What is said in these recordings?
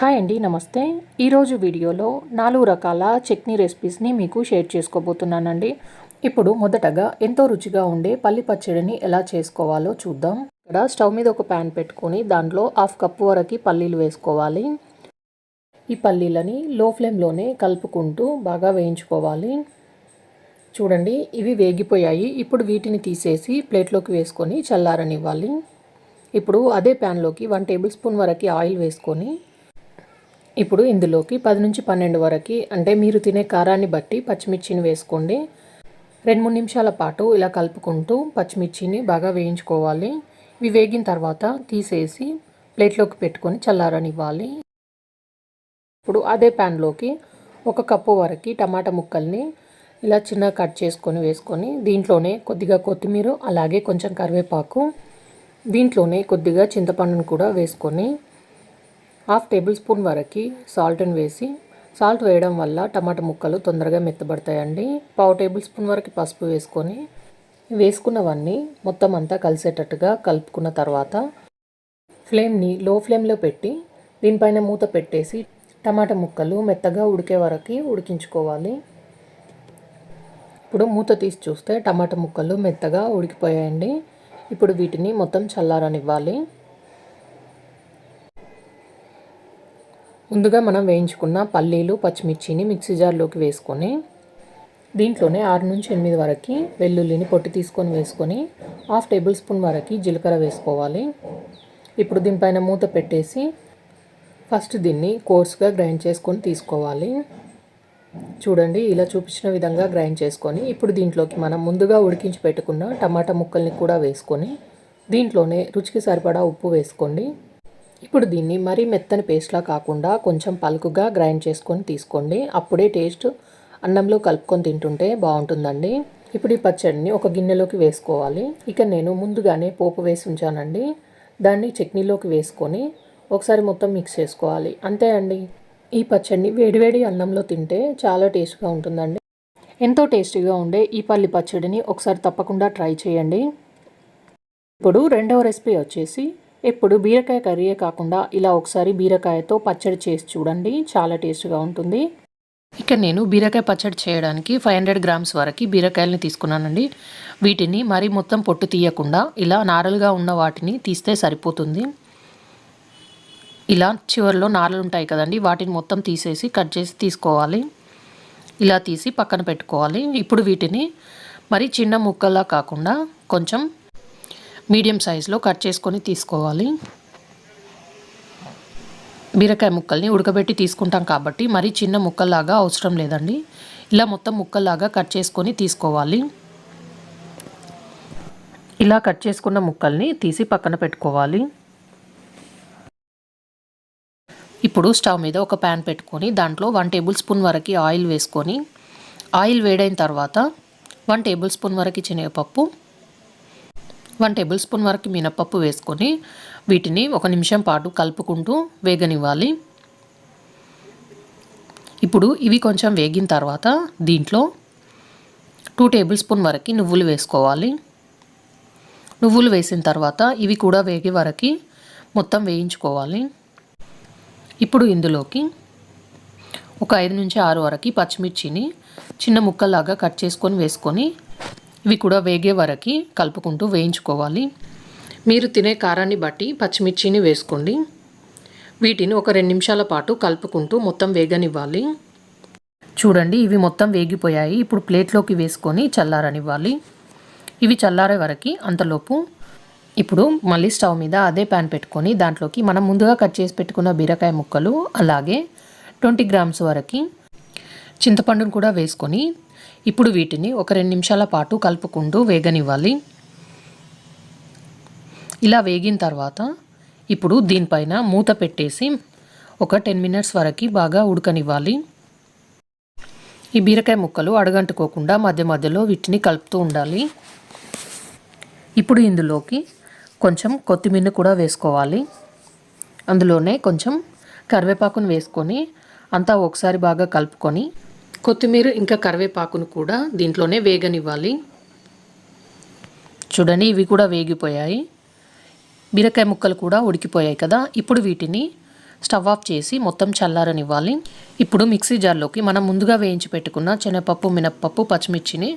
Hi అండి నమస్తే. ఈరోజు వీడియోలో నాలుగు రకాల చట్నీ రెసిపీస్ని మీకు షేర్ చేసుకోబోతున్నానండి. ఇప్పుడు మొదటగా ఎంతో రుచిగా ఉండే పల్లి పచ్చడిని ఎలా చేసుకోవాలో చూద్దాం. ఇక్కడ స్టవ్ మీద ఒక ప్యాన్ పెట్టుకొని దాంట్లో హాఫ్ కప్పు వరకు పల్లీలు వేసుకోవాలి. ఈ పల్లీలని లో ఫ్లేమ్లోనే కలుపుకుంటూ బాగా వేయించుకోవాలి. చూడండి ఇవి వేగిపోయాయి. ఇప్పుడు వీటిని తీసేసి ప్లేట్లోకి వేసుకొని చల్లారనివ్వాలి. ఇప్పుడు అదే ప్యాన్లోకి వన్ టేబుల్ స్పూన్ వరకు ఆయిల్ వేసుకొని ఇప్పుడు ఇందులోకి పది నుంచి పన్నెండు వరకు అంటే మీరు తినే కారాన్ని బట్టి పచ్చిమిర్చిని వేసుకోండి. రెండు మూడు నిమిషాల పాటు ఇలా కలుపుకుంటూ పచ్చిమిర్చిని బాగా వేయించుకోవాలి. ఇవి వేగిన తర్వాత తీసేసి ప్లేట్లోకి పెట్టుకొని చల్లారనివ్వాలి. ఇప్పుడు అదే ప్యాన్లోకి ఒక కప్పు వరకు టమాటా ముక్కల్ని ఇలా చిన్న కట్ చేసుకొని వేసుకొని దీంట్లోనే కొద్దిగా కొత్తిమీర అలాగే కొంచెం కరివేపాకు దీంట్లోనే కొద్దిగా చింతపండును కూడా వేసుకొని హాఫ్ టేబుల్ స్పూన్ వరకు సాల్ట్ని వేసి సాల్ట్ వేయడం వల్ల టమాటా ముక్కలు తొందరగా మెత్తబడతాయండి. పావు టేబుల్ స్పూన్ వరకు పసుపు వేసుకొని వేసుకున్నవన్నీ మొత్తం అంతా కలిసేటట్టుగా కలుపుకున్న తర్వాత ఫ్లేమ్ని లో ఫ్లేమ్లో పెట్టి దీనిపైన మూత పెట్టేసి టమాటా ముక్కలు మెత్తగా ఉడికే వరకు ఉడికించుకోవాలి. ఇప్పుడు మూత తీసి చూస్తే టమాటా ముక్కలు మెత్తగా ఉడికిపోయాయండి. ఇప్పుడు వీటిని మొత్తం చల్లారనివ్వాలి. ముందుగా మనం వేయించుకున్న పల్లీలు పచ్చిమిర్చిని మిక్సీ జార్లోకి వేసుకొని దీంట్లోనే ఆరు నుంచి ఎనిమిది వరకు వెల్లుల్లిని పొట్టి తీసుకొని వేసుకొని హాఫ్ టేబుల్ స్పూన్ వరకు జీలకర్ర వేసుకోవాలి. ఇప్పుడు దీనిపైన మూత పెట్టేసి ఫస్ట్ దీన్ని కోర్స్గా గ్రైండ్ చేసుకొని తీసుకోవాలి. చూడండి ఇలా చూపించిన విధంగా గ్రైండ్ చేసుకొని ఇప్పుడు దీంట్లోకి మనం ముందుగా ఉడికించి పెట్టుకున్న టమాటా ముక్కల్ని కూడా వేసుకొని దీంట్లోనే రుచికి సరిపడా ఉప్పు వేసుకోండి. ఇప్పుడు దీన్ని మరీ మెత్తని పేస్ట్లా కాకుండా కొంచెం పలుకుగా గ్రైండ్ చేసుకొని తీసుకోండి. అప్పుడే టేస్ట్ అన్నంలో కలుపుకొని తింటుంటే బాగుంటుందండి. ఇప్పుడు ఈ పచ్చడిని ఒక గిన్నెలోకి వేసుకోవాలి. ఇక నేను ముందుగానే పోపు వేసి ఉంచానండి. దాన్ని చట్నీలోకి వేసుకొని ఒకసారి మొత్తం మిక్స్ చేసుకోవాలి. అంతే అండి. ఈ పచ్చడిని వేడివేడి అన్నంలో తింటే చాలా టేస్ట్గా ఉంటుందండి. ఎంతో టేస్టీగా ఉండే ఈ పల్లి పచ్చడిని ఒకసారి తప్పకుండా ట్రై చేయండి. ఇప్పుడు రెండవ రెసిపీ వచ్చేసి ఇప్పుడు బీరకాయ కర్రీయే కాకుండా ఇలా ఒకసారి బీరకాయతో పచ్చడి చేసి చూడండి. చాలా టేస్ట్గా ఉంటుంది. ఇక నేను బీరకాయ పచ్చడి చేయడానికి ఫైవ్ హండ్రెడ్ గ్రామ్స్ వరకు బీరకాయలని తీసుకున్నానండి. వీటిని మరీ మొత్తం పొట్టు తీయకుండా ఇలా నారలుగా ఉన్న వాటిని తీస్తే సరిపోతుంది. ఇలా చివరిలో నారలు ఉంటాయి కదండి వాటిని మొత్తం తీసేసి కట్ చేసి తీసుకోవాలి. ఇలా తీసి పక్కన పెట్టుకోవాలి. ఇప్పుడు వీటిని మరి చిన్న ముక్కల్లా కాకుండా కొంచెం మీడియం సైజులో కట్ చేసుకొని తీసుకోవాలి. బీరకాయ ముక్కల్ని ఉడకబెట్టి తీసుకుంటాం కాబట్టి మరీ చిన్న ముక్కల్లాగా అవసరం లేదండి. ఇలా మొత్తం ముక్కల్లాగా కట్ చేసుకొని తీసుకోవాలి. ఇలా కట్ చేసుకున్న ముక్కల్ని తీసి పక్కన పెట్టుకోవాలి. ఇప్పుడు స్టవ్ మీద ఒక ప్యాన్ పెట్టుకొని దాంట్లో వన్ టేబుల్ స్పూన్ వరకు ఆయిల్ వేసుకొని ఆయిల్ వేడైన తర్వాత వన్ టేబుల్ స్పూన్ వరకు శనగపప్పు వన్ టేబుల్ స్పూన్ వరకు మినపప్పు వేసుకొని వీటిని ఒక నిమిషం పాటు కలుపుకుంటూ వేగనివ్వాలి. ఇప్పుడు ఇవి కొంచెం వేగిన తర్వాత దీంట్లో టూ టేబుల్ స్పూన్ వరకు నువ్వులు వేసుకోవాలి. నువ్వులు వేసిన తర్వాత ఇవి కూడా వేగే వరకు మొత్తం వేయించుకోవాలి. ఇప్పుడు ఇందులోకి ఒక ఐదు నుంచి ఆరు వరకు పచ్చిమిర్చిని చిన్న ముక్కలాగా కట్ చేసుకొని వేసుకొని ఇవి కూడా వేగే వరకు కలుపుకుంటూ వేయించుకోవాలి. మీరు తినే కారాన్ని బట్టి పచ్చిమిర్చిని వేసుకోండి. వీటిని ఒక రెండు నిమిషాల పాటు కలుపుకుంటూ మొత్తం వేగనివ్వాలి. చూడండి ఇవి మొత్తం వేగిపోయాయి. ఇప్పుడు ప్లేట్లోకి వేసుకొని చల్లారనివ్వాలి. ఇవి చల్లారే వరకు అంతలోపు ఇప్పుడు మళ్ళీ స్టవ్ మీద అదే ప్యాన్ పెట్టుకొని దాంట్లోకి మనం ముందుగా కట్ చేసి పెట్టుకున్న బీరకాయ ముక్కలు అలాగే ట్వంటీ గ్రామ్స్ వరకు చింతపండును కూడా వేసుకొని ఇప్పుడు వీటిని ఒక రెండు నిమిషాల పాటు కలుపుకుంటూ వేగనివ్వాలి. ఇలా వేగిన తర్వాత ఇప్పుడు దీనిపైన మూత పెట్టేసి ఒక టెన్ మినిట్స్ వరకు బాగా ఉడకనివ్వాలి. ఈ బీరకాయ ముక్కలు అడగంటుకోకుండా మధ్య మధ్యలో వీటిని కలుపుతూ ఉండాలి. ఇప్పుడు ఇందులోకి కొంచెం కొత్తిమీర కూడా వేసుకోవాలి. అందులోనే కొంచెం కరివేపాకును వేసుకొని అంతా ఒకసారి బాగా కలుపుకొని కొత్తిమీర ఇంకా కరివేపాకును కూడా దీంట్లోనే వేగనివ్వాలి. చూడండి ఇవి కూడా వేగిపోయాయి. బీరకాయ ముక్కలు కూడా ఉడికిపోయాయి కదా. ఇప్పుడు వీటిని స్టవ్ ఆఫ్ చేసి మొత్తం చల్లారనివ్వాలి. ఇప్పుడు మిక్సీ జార్లోకి మనం ముందుగా వేయించి పెట్టుకున్న శనగపప్పు మినప్పప్పు పచ్చిమిర్చిని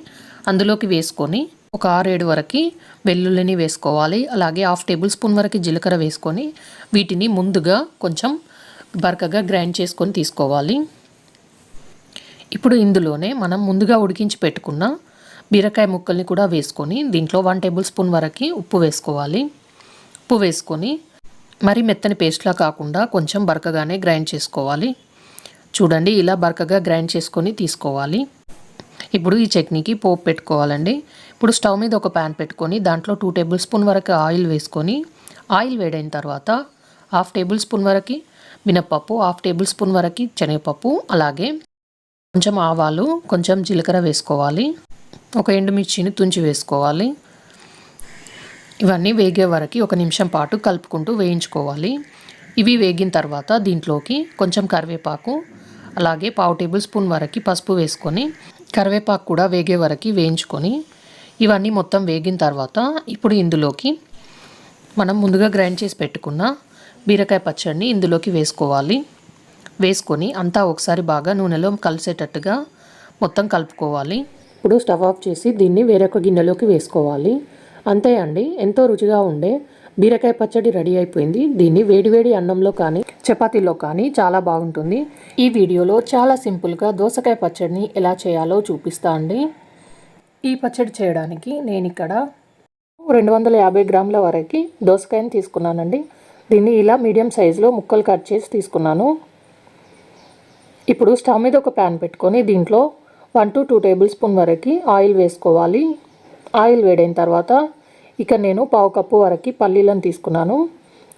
అందులోకి వేసుకొని ఒక ఆరేడు వరకు వెల్లుల్లిని వేసుకోవాలి. అలాగే హాఫ్ టేబుల్ స్పూన్ వరకు జీలకర్ర వేసుకొని వీటిని ముందుగా కొంచెం బరకగా గ్రైండ్ చేసుకొని తీసుకోవాలి. ఇప్పుడు ఇందులోనే మనం ముందుగా ఉడికించి పెట్టుకున్న బీరకాయ ముక్కల్ని కూడా వేసుకొని దీంట్లో వన్ టేబుల్ స్పూన్ వరకు ఉప్పు వేసుకోవాలి. ఉప్పు వేసుకొని మరి మెత్తని పేస్ట్లా కాకుండా కొంచెం బరకగానే గ్రైండ్ చేసుకోవాలి. చూడండి ఇలా బరకగా గ్రైండ్ చేసుకొని తీసుకోవాలి. ఇప్పుడు ఈ చట్నీకి పోపు పెట్టుకోవాలండి. ఇప్పుడు స్టవ్ మీద ఒక ప్యాన్ పెట్టుకొని దాంట్లో టూ టేబుల్ స్పూన్ వరకు ఆయిల్ వేసుకొని ఆయిల్ వేడైన తర్వాత హాఫ్ టేబుల్ స్పూన్ వరకు మినప్పప్పు హాఫ్ టేబుల్ స్పూన్ వరకు శనగపప్పు అలాగే కొంచెం ఆవాలు కొంచెం జీలకర్ర వేసుకోవాలి. ఒక ఎండుమిర్చిని తుంచి వేసుకోవాలి. ఇవన్నీ వేగే వరకు ఒక నిమిషం పాటు కలుపుకుంటూ వేయించుకోవాలి. ఇవి వేగిన తర్వాత దీంట్లోకి కొంచెం కరివేపాకు అలాగే పావు టేబుల్ స్పూన్ వరకు పసుపు వేసుకొని కరివేపాకు కూడా వేగే వరకు వేయించుకొని ఇవన్నీ మొత్తం వేగిన తర్వాత ఇప్పుడు ఇందులోకి మనం ముందుగా గ్రైండ్ చేసి పెట్టుకున్న బీరకాయ పచ్చడిని ఇందులోకి వేసుకోవాలి. వేసుకొని అంతా ఒకసారి బాగా నూనెలో కలిసేటట్టుగా మొత్తం కలుపుకోవాలి. ఇప్పుడు స్టవ్ ఆఫ్ చేసి దీన్ని వేరొక గిన్నెలోకి వేసుకోవాలి. అంతే అండి ఎంతో రుచిగా ఉండే బీరకాయ పచ్చడి రెడీ అయిపోయింది. దీన్ని వేడివేడి అన్నంలో కానీ చపాతీలో కానీ చాలా బాగుంటుంది. ఈ వీడియోలో చాలా సింపుల్గా దోసకాయ పచ్చడిని ఎలా చేయాలో చూపిస్తా అండి. ఈ పచ్చడి చేయడానికి నేను ఇక్కడ రెండు వందల యాభై గ్రాముల వరకు దోసకాయని తీసుకున్నానండి. దీన్ని ఇలా మీడియం సైజులో ముక్కలు కట్ చేసి తీసుకున్నాను. ఇప్పుడు స్టవ్ మీద ఒక ప్యాన్ పెట్టుకొని దీంట్లో one to two table spoon వరకు ఆయిల్ వేసుకోవాలి. ఆయిల్ వేడైన తర్వాత ఇక నేను పావు కప్పు వరకు పల్లీలను తీసుకున్నాను.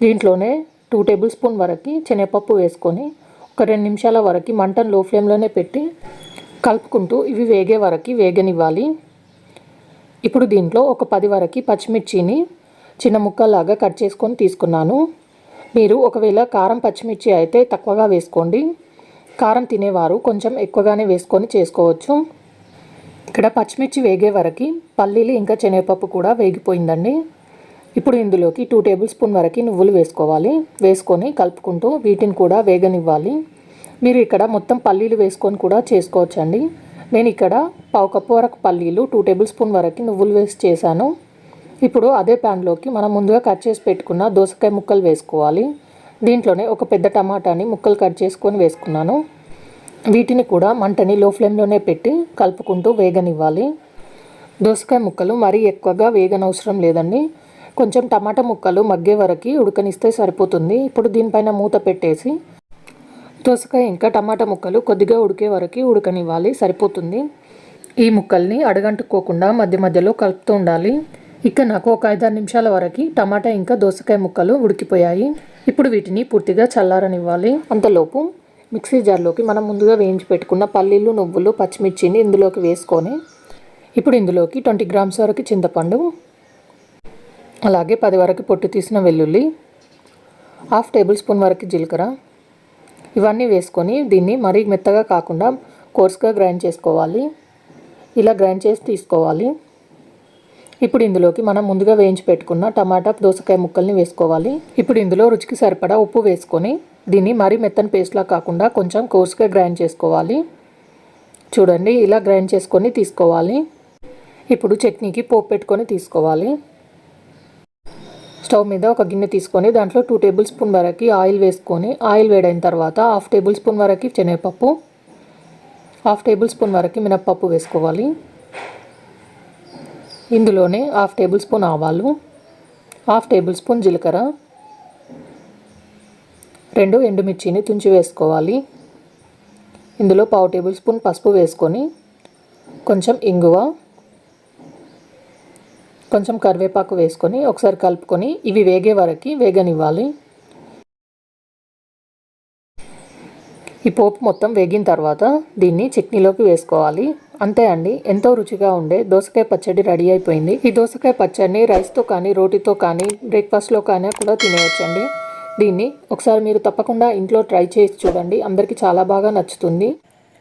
దీంట్లోనే టూ టేబుల్ స్పూన్ వరకు శనగపప్పు వేసుకొని ఒక రెండు నిమిషాల వరకు మంటను లో ఫ్లేమ్లోనే పెట్టి కలుపుకుంటూ ఇవి వేగే వరకు వేగనివ్వాలి. ఇప్పుడు దీంట్లో ఒక పది వరకు పచ్చిమిర్చిని చిన్న ముక్కలాగా కట్ చేసుకొని తీసుకున్నాను. మీరు ఒకవేళ కారం పచ్చిమిర్చి అయితే తక్కువగా వేసుకోండి. కారం తినేవారు. కొంచెం ఎక్కువగానే వేసుకొని చేసుకోవచ్చు. ఇక్కడ పచ్చిమిర్చి వేగే వరకు పల్లీలు ఇంకా శనగపప్పు కూడా వేగిపోయిందండి. ఇప్పుడు ఇందులోకి టూ టేబుల్ స్పూన్ వరకు నువ్వులు వేసుకోవాలి. వేసుకొని కలుపుకుంటూ వీటిని కూడా వేగనివ్వాలి. మీరు ఇక్కడ మొత్తం పల్లీలు వేసుకొని కూడా చేసుకోవచ్చండి. నేను ఇక్కడ పావు కప్పు వరకు పల్లీలు టూ టేబుల్ స్పూన్ వరకు నువ్వులు వేసి చేశాను. ఇప్పుడు అదే ప్యాన్లోకి మనం ముందుగా కట్ చేసి పెట్టుకున్న దోసకాయ ముక్కలు వేసుకోవాలి. దీంట్లోనే ఒక పెద్ద టమాటాని ముక్కలు కట్ చేసుకొని వేసుకున్నాను. వీటిని కూడా మంటని లో ఫ్లేమ్లోనే పెట్టి కలుపుకుంటూ వేగనివ్వాలి. దోసకాయ ముక్కలు మరీ ఎక్కువగా వేగనవసరం లేదండి. కొంచెం టమాటా ముక్కలు మగ్గే వరకు ఉడకనిస్తే సరిపోతుంది. ఇప్పుడు దీనిపైన మూత పెట్టేసి దోసకాయ ఇంకా టమాటా ముక్కలు కొద్దిగా ఉడికే వరకు ఉడకనివ్వాలి. సరిపోతుంది. ఈ ముక్కల్ని అడగంటుకోకుండా మధ్య మధ్యలో కలుపుతూ ఉండాలి. ఇక నాకు ఒక ఐదారు నిమిషాల వరకు టమాటా ఇంకా దోసకాయ ముక్కలు ఉడికిపోయాయి. ఇప్పుడు వీటిని పూర్తిగా చల్లారనివ్వాలి. అంతలోపు మిక్సీ జార్లోకి మనం ముందుగా వేయించి పెట్టుకున్న పల్లీలు నువ్వులు పచ్చిమిర్చిని ఇందులోకి వేసుకొని ఇప్పుడు ఇందులోకి ట్వంటీ గ్రామ్స్ వరకు చింతపండు అలాగే పది వరకు పొట్టు తీసిన వెల్లుల్లి హాఫ్ టేబుల్ స్పూన్ వరకు జీలకర్ర. ఇవన్నీ వేసుకొని దీన్ని మరీ మెత్తగా కాకుండా కోర్స్గా గ్రైండ్ చేసుకోవాలి. ఇలా గ్రైండ్ చేసి తీసుకోవాలి. ఇప్పుడు ఇందులోకి మనం ముందుగా వేయించి పెట్టుకున్న టమాటా దోసకాయ ముక్కల్ని వేసుకోవాలి. ఇప్పుడు ఇందులో రుచికి సరిపడా ఉప్పు వేసుకొని దీన్ని మరీ మెత్తని పేస్ట్లా కాకుండా కొంచెం కోర్స్గా గ్రైండ్ చేసుకోవాలి. చూడండి ఇలా గ్రైండ్ చేసుకొని తీసుకోవాలి. ఇప్పుడు చట్నీకి పోపు పెట్టుకొని తీసుకోవాలి. స్టవ్ మీద ఒక గిన్నె తీసుకొని దాంట్లో టూ టేబుల్ స్పూన్ వరకు ఆయిల్ వేసుకొని ఆయిల్ వేడైన తర్వాత హాఫ్ టేబుల్ స్పూన్ వరకు శనగపప్పు హాఫ్ టేబుల్ స్పూన్ వరకు మినప్పప్పు వేసుకోవాలి. ఇందులోనే హాఫ్ టేబుల్ స్పూన్ ఆవాలు హాఫ్ టేబుల్ స్పూన్ జీలకర్ర రెండు ఎండుమిర్చిని తుంచి వేసుకోవాలి. ఇందులో పావు టేబుల్ స్పూన్ పసుపు వేసుకొని కొంచెం ఇంగువ కొంచెం కరివేపాకు వేసుకొని ఒకసారి కలుపుకొని ఇవి వేగే వరకు వేగనివ్వాలి. ఈ పోపు మొత్తం వేగిన తర్వాత దీన్ని చట్నీలోకి వేసుకోవాలి. అంతే అండి. ఎంతో రుచిగా ఉండే దోసకాయ పచ్చడి రెడీ అయిపోయింది. ఈ దోసకాయ పచ్చడిని రైస్తో కానీ రోటీతో కానీ బ్రేక్ఫాస్ట్లో కానీ కూడా తినేయచ్చండి. దీన్ని ఒకసారి మీరు తప్పకుండా ఇంట్లో ట్రై చేసి చూడండి. అందరికీ చాలా బాగా నచ్చుతుంది.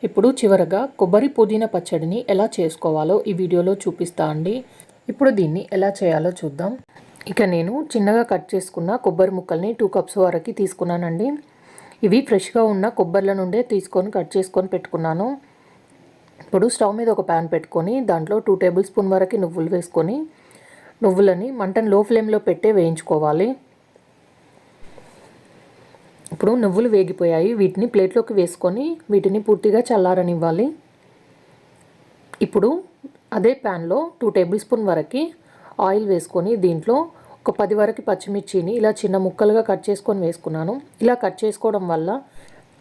ఇప్పుడు చివరగా కొబ్బరి పుదీనా పచ్చడిని ఎలా చేసుకోవాలో ఈ వీడియోలో చూపిస్తా అండి. ఇప్పుడు దీన్ని ఎలా చేయాలో చూద్దాం. ఇక నేను చిన్నగా కట్ చేసుకున్న కొబ్బరి ముక్కల్ని టూ కప్స్ వరకు తీసుకున్నానండి. ఇవి ఫ్రెష్గా ఉన్న కొబ్బరిల నుండే తీసుకొని కట్ చేసుకొని పెట్టుకున్నాను. ఇప్పుడు స్టవ్ మీద ఒక ప్యాన్ పెట్టుకొని దాంట్లో టూ టేబుల్ స్పూన్ వరకు నువ్వులు వేసుకొని నువ్వులని మంటను లో ఫ్లేమ్లో పెట్టే వేయించుకోవాలి. ఇప్పుడు నువ్వులు వేగిపోయాయి. వీటిని ప్లేట్లోకి వేసుకొని వీటిని పూర్తిగా చల్లారనివ్వాలి. ఇప్పుడు అదే ప్యాన్లో టూ టేబుల్ స్పూన్ వరకు ఆయిల్ వేసుకొని దీంట్లో ఒక పది వరకు పచ్చిమిర్చిని ఇలా చిన్న ముక్కలుగా కట్ చేసుకొని వేసుకున్నాను. ఇలా కట్ చేసుకోవడం వల్ల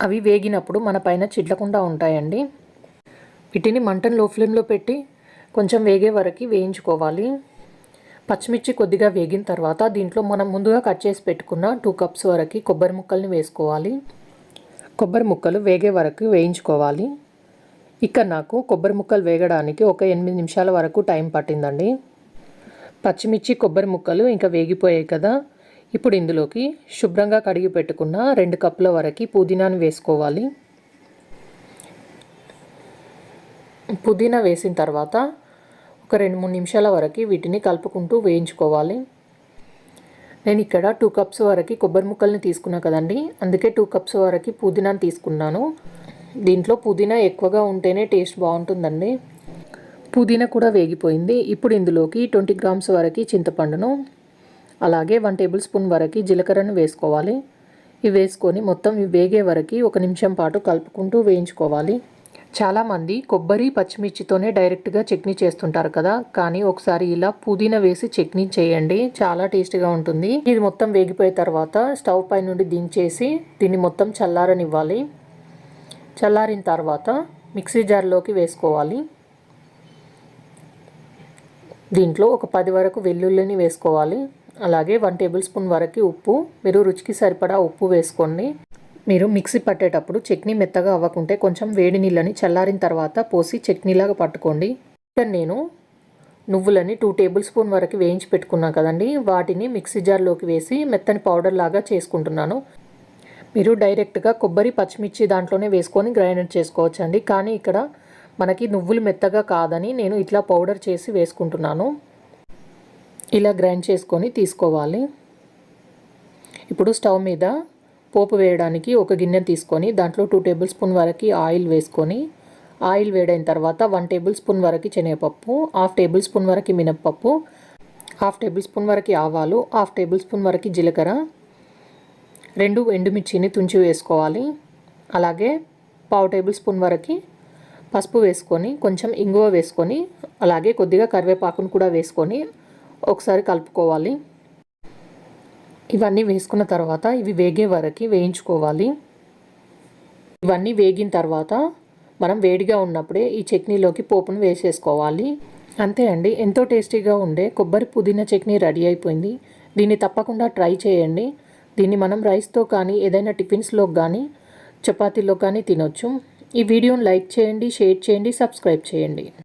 అవి వేగినప్పుడు మన పైన చిట్లకుండా ఉంటాయండి. వీటిని మంటను లో ఫ్లేమ్లో పెట్టి కొంచెం వేగే వరకు వేయించుకోవాలి. పచ్చిమిర్చి కొద్దిగా వేగిన తర్వాత దీంట్లో మనం ముందుగా కట్ చేసి పెట్టుకున్న టూ కప్స్ వరకు కొబ్బరి ముక్కల్ని వేసుకోవాలి. కొబ్బరి ముక్కలు వేగే వరకు వేయించుకోవాలి. ఇక్కడ నాకు కొబ్బరి ముక్కలు వేగడానికి ఒక ఎనిమిది నిమిషాల వరకు టైం పట్టిందండి. పచ్చిమిర్చి కొబ్బరి ముక్కలు ఇంకా వేగిపోయాయి కదా. ఇప్పుడు ఇందులోకి శుభ్రంగా కడిగి పెట్టుకున్న రెండు కప్పుల వరకు పుదీనాను వేసుకోవాలి. పుదీనా వేసిన తర్వాత ఒక రెండు మూడు నిమిషాల వరకు వీటిని కలుపుకుంటూ వేయించుకోవాలి. నేను ఇక్కడ టూ కప్స్ వరకు కొబ్బరి ముక్కల్ని తీసుకున్నా కదండి. అందుకే టూ కప్స్ వరకు పుదీనాను తీసుకున్నాను. దీంట్లో పుదీనా ఎక్కువగా ఉంటేనే టేస్ట్ బాగుంటుందండి. పుదీనా కూడా వేగిపోయింది. ఇప్పుడు ఇందులోకి ట్వంటీ గ్రామ్స్ వరకు చింతపండును అలాగే వన్ టేబుల్ స్పూన్ వరకు జీలకర్రను వేసుకోవాలి. ఇవి వేసుకొని మొత్తం వేగే వరకు ఒక నిమిషం పాటు కలుపుకుంటూ వేయించుకోవాలి. చాలామంది కొబ్బరి పచ్చిమిర్చితోనే డైరెక్ట్గా చట్నీ చేస్తుంటారు కదా. కానీ ఒకసారి ఇలా పుదీనా వేసి చట్నీ చేయండి. చాలా టేస్టీగా ఉంటుంది. ఇది మొత్తం వేగిపోయిన తర్వాత స్టవ్ పై నుండి దించేసి దీన్ని మొత్తం చల్లారనివ్వాలి. చల్లారిన తర్వాత మిక్సీ జార్లోకి వేసుకోవాలి. దీంట్లో ఒక పది వరకు వెల్లుల్లిని వేసుకోవాలి. అలాగే వన్ టేబుల్ స్పూన్ వరకు ఉప్పు. మీరు రుచికి సరిపడా ఉప్పు వేసుకోండి. మీరు మిక్సీ పట్టేటప్పుడు చట్నీ మెత్తగా అవ్వకుంటే కొంచెం వేడి నీళ్ళని చల్లారిన తర్వాత పోసి చట్నీలాగా పట్టుకోండి. ఇక్కడ నేను నువ్వులని టూ టేబుల్ స్పూన్ వరకు వేయించి పెట్టుకున్నాను కదండి. వాటిని మిక్సీ జార్లోకి వేసి మెత్తని పౌడర్ లాగా చేసుకుంటున్నాను. మీరు డైరెక్ట్గా కొబ్బరి పచ్చిమిర్చి దాంట్లోనే వేసుకొని గ్రైండ్ చేసుకోవచ్చండి. కానీ ఇక్కడ మనకి నువ్వులు మెత్తగా కాదని నేను ఇట్లా పౌడర్ చేసి వేసుకుంటున్నాను. ఇలా గ్రైండ్ చేసుకొని తీసుకోవాలి. ఇప్పుడు స్టవ్ మీద పోపు వేయడానికి ఒక గిన్నె తీసుకొని దాంట్లో టూ టేబుల్ స్పూన్ వరకు ఆయిల్ వేసుకొని ఆయిల్ వేడైన తర్వాత వన్ టేబుల్ స్పూన్ వరకు శనగపప్పు హాఫ్ టేబుల్ స్పూన్ వరకు మినప్పప్పు హాఫ్ టేబుల్ స్పూన్ వరకు ఆవాలు హాఫ్ టేబుల్ స్పూన్ వరకు జీలకర్ర రెండు ఎండుమిర్చిని తుంచి వేసుకోవాలి. అలాగే పావు టేబుల్ స్పూన్ వరకు పసుపు వేసుకొని కొంచెం ఇంగువ వేసుకొని అలాగే కొద్దిగా కరివేపాకును కూడా వేసుకొని ఒకసారి కలుపుకోవాలి. ఇవన్నీ వేసుకున్న తర్వాత ఇవి వేగే వరకు వేయించుకోవాలి. ఇవన్నీ వేగిన తర్వాత మనం వేడిగా ఉన్నప్పుడే ఈ చట్నీలోకి పోపును వేసేసుకోవాలి. అంతే అండి. ఎంతో టేస్టీగా ఉండే కొబ్బరి పుదీనా చట్నీ రెడీ అయిపోయింది. దీన్ని తప్పకుండా ట్రై చేయండి. దీన్ని మనం రైస్తో కానీ ఏదైనా టిఫిన్స్లో కానీ చపాతీలో కానీ తినొచ్చు. ఈ వీడియోని లైక్ చేయండి షేర్ చేయండి సబ్స్క్రైబ్ చేయండి.